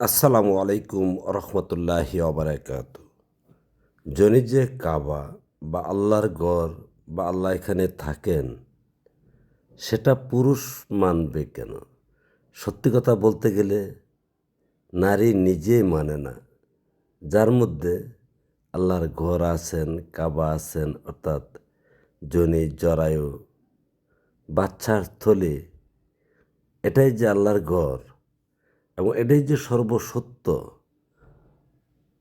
আসসালামু আলাইকুম রহমতুল্লাহি অবরাকাত জনি যে কাবা বা আল্লাহর গড় বা আল্লাহ এখানে থাকেন, সেটা পুরুষ মানবে কেন? সত্যি কথা বলতে গেলে নারী নিজেই মানে না। যার মধ্যে আল্লাহর ঘর আছেন, কাবা আছেন, অর্থাৎ জনি, জরায়ু, বাচ্চার থলি, এটাই যে আল্লাহর ঘর। এবং এটাই যে সর্বসত্য,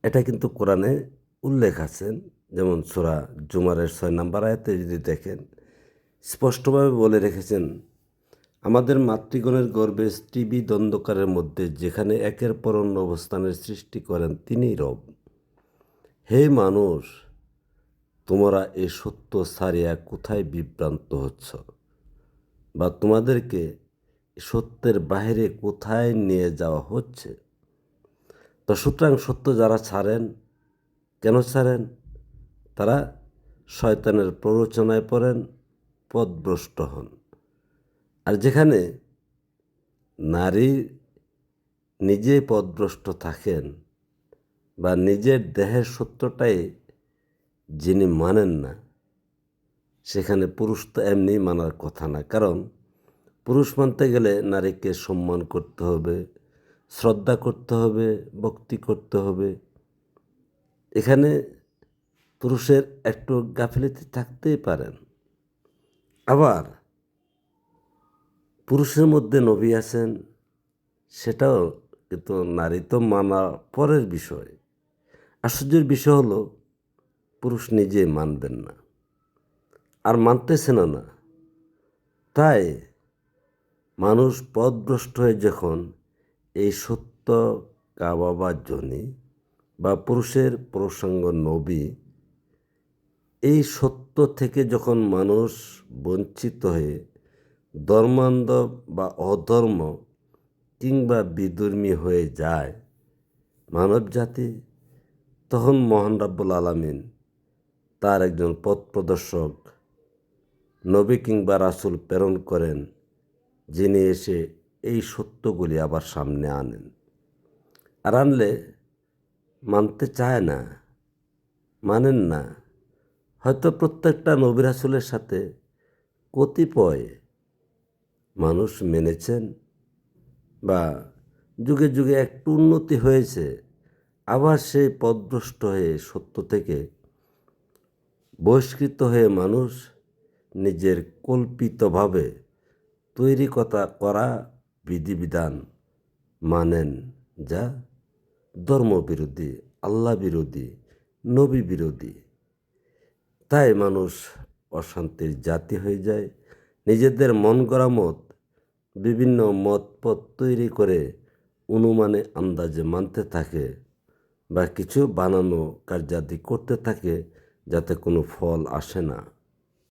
এটা কিন্তু কোরআনে উল্লেখ আছেন যেমন সোরা জুমারের ছয় নাম্বার আয়াতে যদি দেখেন, স্পষ্টভাবে বলে রেখেছেন, আমাদের মাতৃগণের গর্বে টিবি দ্বন্দ্বকারের মধ্যে যেখানে একের পর অন্য অবস্থানের সৃষ্টি করেন তিনিই রব। হে মানুষ, তোমরা এ সত্য সারিয়া কোথায় বিভ্রান্ত হচ্ছ? বা তোমাদেরকে সত্যের বাইরে কোথায় নিয়ে যাওয়া হচ্ছে? তো সুতরাং সত্য যারা ছাড়েন, কেন ছাড়েন? তারা শয়তানের প্ররোচনায় পড়েন, পদভ্রষ্ট হন। আর যেখানে নারী নিজে পদভ্রষ্ট থাকেন বা নিজের দেহের সত্যটাই যিনি মানেন না, সেখানে পুরুষ তো এমনি মানার কথা না। কারণ পুরুষ মানতে গেলে নারীকে সম্মান করতে হবে, শ্রদ্ধা করতে হবে, ভক্তি করতে হবে। এখানে পুরুষের একটু গাফিলতি থাকতেই পারেন। আবার পুরুষের মধ্যে নবী আছেন, সেটাও কিন্তু নারী তো মানা পরের বিষয়। আশ্চর্যের বিষয় হলো, পুরুষ নিজে মানবেন না। আর মানতেছেন না। তাই মানুষ পথভ্রষ্ট হয়ে যখন এই সত্য কাবাবার জনি বা পুরুষের প্রসঙ্গ নবী, এই সত্য থেকে যখন মানুষ বঞ্চিত হয়ে ধর্মান্ধ বা অধর্ম কিংবা বিধর্মী হয়ে যায় মানব জাতি তখন মহান রাব্বুল আলামিন তার একজন পথ প্রদর্শক, নবী কিংবা রাসুল প্রেরণ করেন। যিনি এসে এই সত্যগুলি আবার সামনে আনেন। আর আনলে মানতে চায় না, মানেন না। হয়তো প্রত্যেকটা নবী রাসুলের সাথে কতিপয় মানুষ মেনেছেন বা যুগে যুগে একটু উন্নতি হয়েছে, আবার সেই পদভ্রষ্ট হয়ে সত্য থেকে বহিষ্কৃত হয়ে মানুষ নিজের কল্পিতভাবে তৈরি কথা করা বিধিবিধান মানেন যা ধর্মবিরোধী আল্লাহ বিরোধী নবী বিরোধী তাই মানুষ অশান্তির জাতি হয়ে যায়। নিজেদের মন গড়া মত, বিভিন্ন মত পথ তৈরি করে অনুমানে আন্দাজে মানতে থাকে বা কিছু বানানো কার্যাদি করতে থাকে যাতে কোনো ফল আসে না।